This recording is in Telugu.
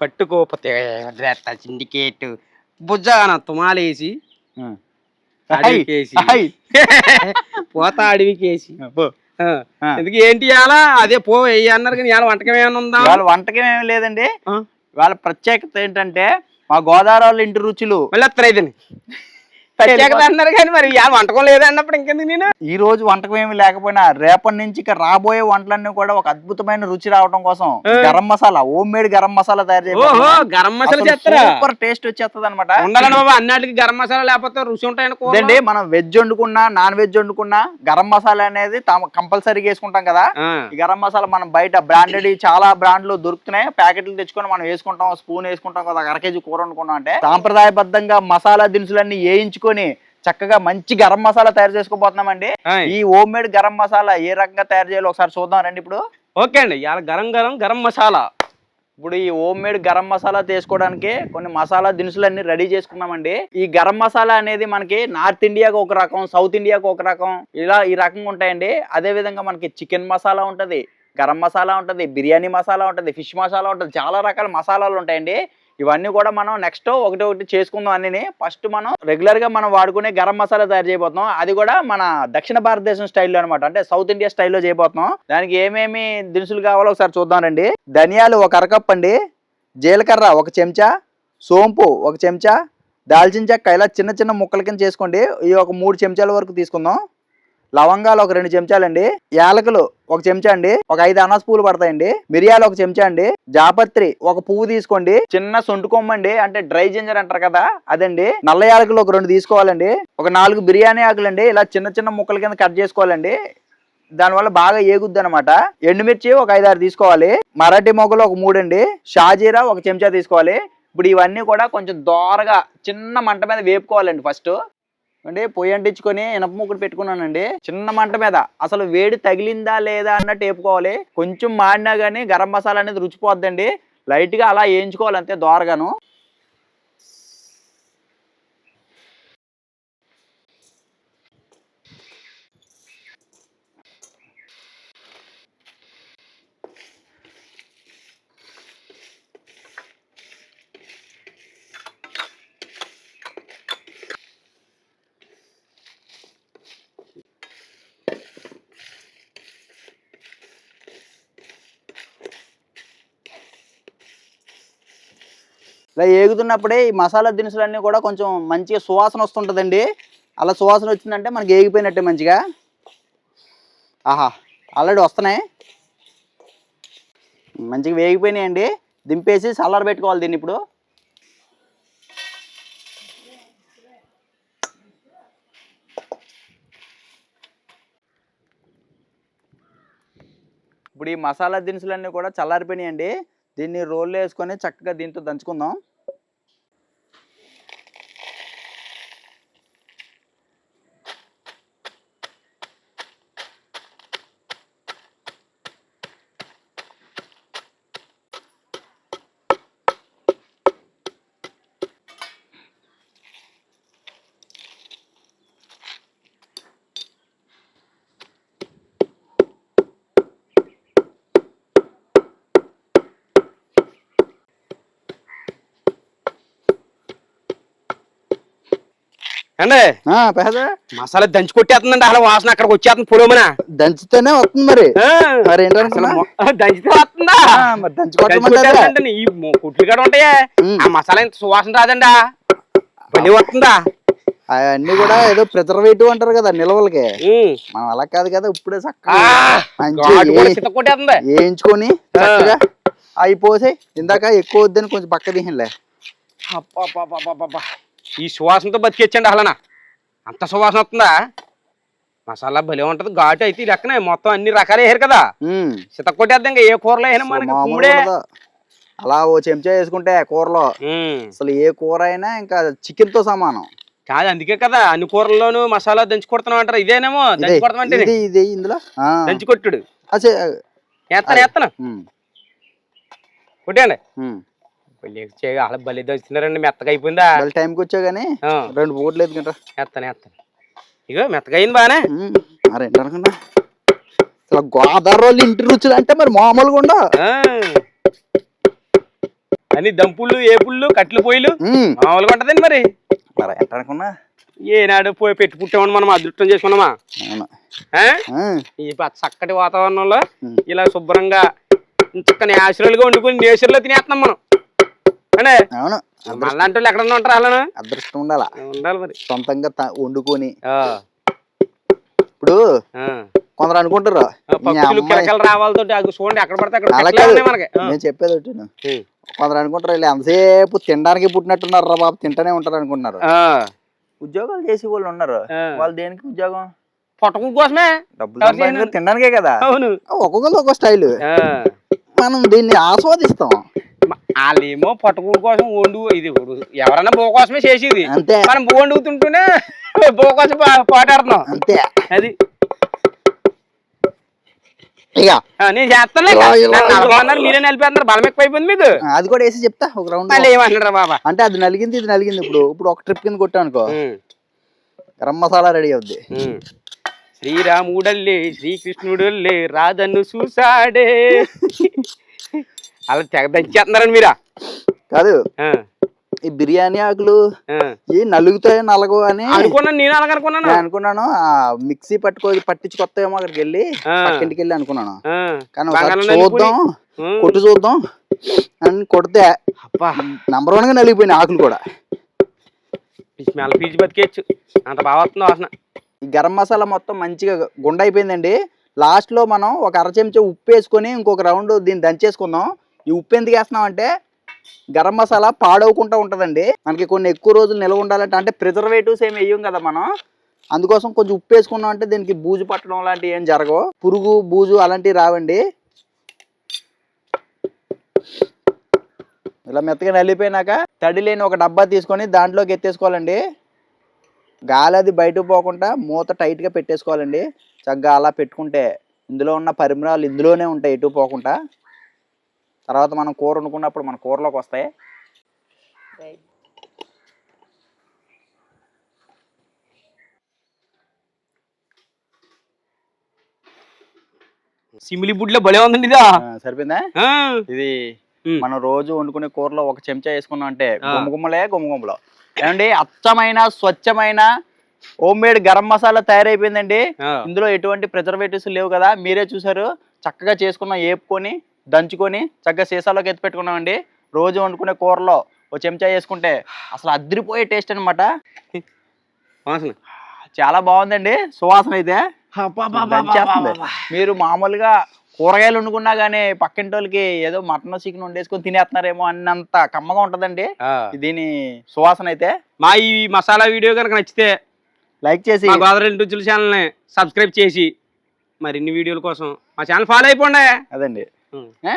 పట్టుకోకపోతే వదిలేస్తా సిండికేట్ భుజాన తుమాలేసి అడవికేసి. పోతా అడవికేసి. ఎందుకు ఏంటి అలా అదే పో అన్నారు కానీ ఇవాళ వంటకం ఏమైనా ఉందా? వాళ్ళ వంటకం ఏమి లేదండి. వాళ్ళ ప్రత్యేకత ఏంటంటే మా గోదావరి వాళ్ళ ఇంటి రుచులు. మళ్ళీ అత్తరు ఇదని ప్రత్యేకత అన్నారు కానీ మరి ఇవాళ వంటకం లేదన్నప్పుడు ఇంకెందుకు నేను? ఈ రోజు వంటకం ఏమి లేకపోయినా రేపటి నుంచి ఇక రాబోయే వంటలన్నీ కూడా ఒక అద్భుతమైన రుచి రావడం కోసం. గరం మసాలా హోమ్ మేడ్ గరం మసాలా తయారు ఓహో గరం మసాలా చేస్తారా? సూపర్ టేస్ట్ వచ్చేస్తుంది అనమాట ఉండాలండి బాబా అన్నిటికి గరం మసాలా లేకపోతే రుచి ఉంటాయని మనం వెజ్ వండుకున్నా నాన్ వెజ్ వండుకున్నా గరం మసాలా అనేది కంపల్సరీగా వేసుకుంటాం కదా. ఈ గరం మసాలా మనం బయట బ్రాండెడ్ చాలా బ్రాండ్లు దొరుకుతున్నాయి. ప్యాకెట్లు తెచ్చుకొని మనం వేసుకుంటాం స్పూన్ వేసుకుంటాం కదా అర కేజీ కూర వండుకున్నాం అంటే సాంప్రదాయబద్ధంగా మసాలా దినుసులన్నీ వేయించుకొని చక్కగా మంచి గరం మసాలా తయారు చేసుకోబోతున్నామండి. ఈ హోమ్ మేడ్ గరం మసాలా ఏ రకంగా తయారు చేయాలో ఒకసారి చూద్దాం రండి ఇప్పుడు. ఓకే అండి. గరం గరం గరం మసాలా. ఇప్పుడు ఈ హోమ్ మేడ్ గరం మసాలా చేసుకోవడానికి కొన్ని మసాలా దినుసులన్నీ రెడీ చేసుకున్నామండి. ఈ గరం మసాలా అనేది మనకి నార్త్ ఇండియాకి ఒక రకం సౌత్ ఇండియాకి ఒక రకం ఇలా ఈ రకంగా ఉంటాయండి. అదే విధంగా మనకి చికెన్ మసాలా ఉంటది గరం మసాలా ఉంటది బిర్యానీ మసాలా ఉంటది ఫిష్ మసాలా ఉంటది చాలా రకాల మసాలాలు ఉంటాయండి. ఇవన్నీ కూడా మనం నెక్స్ట్ ఒకటి ఒకటి చేసుకుందాం అన్ని. ఫస్ట్ మనం రెగ్యులర్గా మనం వాడుకునే గరం మసాలా తయారు చేయబోతున్నాం. అది కూడా మన దక్షిణ భారతదేశం స్టైల్లో అనమాట అంటే సౌత్ ఇండియా స్టైల్లో చేయబోతున్నాం. దానికి ఏమేమి దినుసులు కావాలో ఒకసారి చూద్దాం రండి. ధనియాలు ఒక అరకప్ అండి. జీలకర్ర ఒక చెంచా. సోంపు ఒక చెంచా. దాల్చిన చెక్క ఇలా చిన్న చిన్న ముక్కల కింద చేసుకోండి. ఈ ఒక మూడు చెంచాల వరకు తీసుకుందాం. లవంగాలు ఒక రెండు చెంచాలండి యాలకులు ఒక చెంచా అండి ఒక ఐదు అనాస్ పూలు పడతాయండి మిరియాలు ఒక చెంచా అండి జాపత్రి ఒక పువ్వు తీసుకోండి చిన్న సొంటు కొమ్మండి అంటే డ్రై జింజర్ అంటారు కదా అదండి. నల్ల యాలకులు ఒక రెండు తీసుకోవాలండి ఒక నాలుగు బిర్యానీ ఆకులు అండి ఇలా చిన్న చిన్న ముక్కల కింద కట్ చేసుకోవాలండి. దానివల్ల బాగా ఏగుద్ది అనమాట ఎండుమిర్చి ఒక ఐదారు తీసుకోవాలి మరాఠీ మొగ్గలు ఒక మూడు అండి షాజీరా ఒక చెంచా తీసుకోవాలి. ఇప్పుడు ఇవన్నీ కూడా కొంచెం దోరగా చిన్న మంట మీద వేపుకోవాలండి ఫస్ట్. అంటే పొయ్యి అంటించుకొని ఇనప ముక్కడు పెట్టుకున్నానండి. చిన్న మంట మీద. అసలు వేడి తగిలిందా లేదా అన్నట్టు వేపుకోవాలి. కొంచెం మాడినా కానీ గరం మసాలా అనేది రుచిపోద్దండి. లైట్గా అలా వేయించుకోవాలి అంతే దోరగాను. ఇలా ఏగుతున్నప్పుడే ఈ మసాలా దినుసులన్నీ కూడా కొంచెం మంచిగా సువాసన వస్తుంటుందండి. అలా సువాసన వచ్చిందంటే మనకి ఏగిపోయినట్టే మంచిగా. ఆహా ఆల్రెడీ వస్తున్నాయి. మంచిగా వేగిపోయినాయండి. దింపేసి చల్లార పెట్టుకోవాలి దీన్ని ఇప్పుడు. ఇప్పుడు ఈ మసాలా దినుసులన్నీ కూడా చల్లారిపోయినాయండి. దీన్ని రోల్లో వేసుకొని చక్కగా దీంతో దంచుకుందాం. అండి ఆ, పెద్ద మసాలా దంచి కొట్టేస్తుందండి అసలు వాసన అక్కడికి వచ్చేస్తుంది పొడవునా దంచితేనే వస్తుంది మరి. మరి? దంచితే వస్తుందా? మరి దంచి. ఈ కుట్లు కూడా ఉంటాయా. ఆ మసాలా ఇంత సువాసన రాదండా? పని వస్తుందా? అవన్నీ కూడా ఏదో ప్రిజర్వేటివ్ అంటారు కదా నిల్వలకి. మనం అలా కాదు కదా ఇప్పుడే చక్కగా వేయించుకొని చక్కగా అయిపోసి ఇందాక ఎక్కువ వద్దని కొంచెం పక్క అబ్బబ్బబ్బబ్బబ్బబ్బ. ఈ సువాసనతో బతికేచ్చండి అసలనా. అంత సువాసన వస్తుందా? మసాలా భలే ఉంటది ఘాటు అయితే ఈ లెక్కనే మొత్తం అన్ని రకాలు వేసారు కదా. ఉమ్. చిత్త కొట్టేద్దాం ఇంకా ఏ కూరలో అయినా మనకి కుమ్ముడే. అలా ఓ చెంచా వేసుకుంటే కూరలో. అసలు ఏ కూర అయినా ఇంకా చికెన్తో సమానం. కాదు అందుకే కదా అన్ని కూరల్లోనూ మసాలా దంచి కొడుతున్నాం అంటారు. ఇదేనేమో ఇదే, దంచి కొడతామంటే ఇది ఇది ఇందులో. దంచి కొట్టుడు. ఉమ్, కొట్టేయండి. చేయగా అలా భలే దంచుతున్నారండి మెత్తగా అయిపోయిందా? మళ్ళీ టైంకి వచ్చావు కానీ ఆ, రెండు పూటలు ఎదుకుంటా వేస్తాను వేస్తాను ఇగో మెత్తగా అయింది బానే. ఏంటనుకున్నా అసలు గోదావరి వాళ్ళు ఇంటి రుచులు అంటే మరి మామూలుగా ఉండవు. ఆ. అన్ని దంపుళ్ళు ఏపుళ్ళు కట్లు పొయ్యిలు ఉమ్. మామూలుగా ఉంటదండి మరి. మరి ఎంత అనుకున్నా ఏనాడు పోయి పెట్టి పుట్టామని మనం అదృష్టం చేసుకున్నామా? అవును. ఆ? ఆ, ఈ ప- చక్కటి వాతావరణంలో ఉమ్. ఇలా శుభ్రంగా చక్కని నేచురల్గా వండుకుని నేచర్లో తినేస్తున్నాం మనం. అవును. ఎక్కడన్నా ఉంటారు అదృష్టం ఉండాలా. ఉండాలి మరి. సొంతంగా వండుకొని. ఆ, ఇప్పుడు ఆ. కొందరు అనుకుంటారు ఎక్కడ పడితే అక్కడ. నేను చెప్పేది. కొందరు అనుకుంటారు వీళ్ళు ఎంతసేపు తినడానికి పుట్టినట్టున్నారు రా బాబు తింటూనే ఉంటారు అనుకుంటున్నారు ఆ, ఉద్యోగాలు చేసే వాళ్ళు ఉన్నారు. వాళ్ళు దేనికి ఉద్యోగం? పొట్టకు కోసమే. డబ్బులు తినడానికే కదా. అవును. ఒక్కొక్కరు ఒక్కొక్క స్టైల్. ఆ. మనం దీన్ని ఆస్వాదిస్తాం. వాళ్ళేమో పట్టుకూడు కోసం వండు ఇది ఎవరన్నా బో కోసమే చేసేది. అంతే. మనం బో వండుతుంటూనే బో కోసం పోటాడుతున్నాం. అంతే. అది. ఇక ఆ, నేను చేస్తాను ఇలా, ఇలా, ఇలా. అన్నారు మీరే నలిపేస్తున్నారు బలం ఎక్కువ అయిపోయింది మీకు అది కూడా వేసి చెప్తా ఒక రౌండ్. బాబా? అంటే అది నలిగింది ఇది నలిగింది. ఇప్పుడు ఇప్పుడు ఒక ట్రిప్ కింద కొట్టాం అనుకో. గరం మసాలా రెడీ అవుద్ది. శ్రీరాముడల్లే శ్రీకృష్ణుడల్లే రాధను చూసాడే అలా తెగ దంచేస్తున్నారండి మీరా? కాదు. ఈ బిర్యానీ ఆకులు. ఏ నలుగుతాయి నలగవు అని అనుకున్నాను నేను అలాగనుకున్నాను నేను అనుకున్నాను ఆ మిక్సీ పట్టుకో పట్టించి కొత్తేమో అక్కడికి వెళ్ళి. పక్కింటికి వెళ్ళి అనుకున్నాను. కానీ చూద్దాం. కొట్టు చూద్దాం అని కొడితే నంబర్ వన్గా నలిగిపోయినాయి ఆకులు కూడా. ఈ స్మెల్ పీచి బతికేయచ్చు. అంత బాగా వస్తుంది వాసన. ఈ గరం మసాలా మొత్తం మంచిగా గుండ అయిపోయిందండి లాస్ట్లో మనం ఒక అర చెంచా ఉప్పు వేసుకొని ఇంకొక రౌండ్ దీన్ని దంచేసుకుందాం. ఈ ఉప్పు ఎందుకు వేస్తున్నాం అంటే గరం మసాలా పాడవకుండా ఉంటుందండి. మనకి కొన్ని ఎక్కువ రోజులు నిల్వ ఉండాలంటే అంటే ప్రిజర్వేటివ్స్ ఏమి వేయం కదా మనం. అందుకోసం కొంచెం ఉప్పు వేసుకున్నాం అంటే దీనికి బూజు పట్టడం లాంటివి ఏం జరగవు. పురుగు బూజు అలాంటివి రావండి. ఇలా మెత్తగా నలిపోయినాక తడి లేని ఒక డబ్బా తీసుకొని దాంట్లోకి ఎత్తేసుకోవాలండి. గాలి అది బయటకు పోకుండా మూత టైట్గా పెట్టేసుకోవాలండి. చక్కగా అలా పెట్టుకుంటే ఇందులో ఉన్న పరిమళాలు ఇందులోనే ఉంటాయి ఎటు పోకుండా. తర్వాత మనం కూర వండుకున్నప్పుడు మన కూరలోకి వస్తాయి సిమిలి బుడ్లో భలే ఉందండి ఇదా ఆ, సరిపోయిందా. ఇది. మనం రోజు వండుకునే కూరలో ఒక చెంచా వేసుకున్నాం అంటే. గుమ్మగుమ్మలే గుమ్మగుమ్మలు ఏమండి అచ్చమైన స్వచ్ఛమైన హోమ్ మేడ్ గరం మసాలా తయారైపోయిందండి. ఇందులో ఎటువంటి ప్రిజర్వేటివ్స్ లేవు కదా మీరే చూసారు చక్కగా చేసుకున్నాం ఏపుకొని దంచుకొని చక్కగా సీసాలోకి ఎత్తి పెట్టుకున్నామండి. రోజు వండుకునే కూరలో ఒక చెంచా వేసుకుంటే అసలు అద్దరిపోయే టేస్ట్ అన్నమాట. వాసన. చాలా బాగుందండి. సువాసన అయితే. మీరు మామూలుగా కూరగాయలు వండుకున్నా గానీ పక్కింటి వాళ్ళకి ఏదో మటన్ చికెన్ వండేసుకొని తినేస్తున్నారేమో అన్నంత కమ్మగా ఉంటదండి. దీని సువాసన అయితే. మా ఈ మసాలా వీడియో కనుక నచ్చితే లైక్ చేసి గోదావరి రుచుల ఛానల్ని సబ్స్క్రైబ్ చేసి మరిన్ని వీడియోల కోసం మా ఛానల్ ఫాలో అయిపోండి. అదండి. ఉం. ఏ?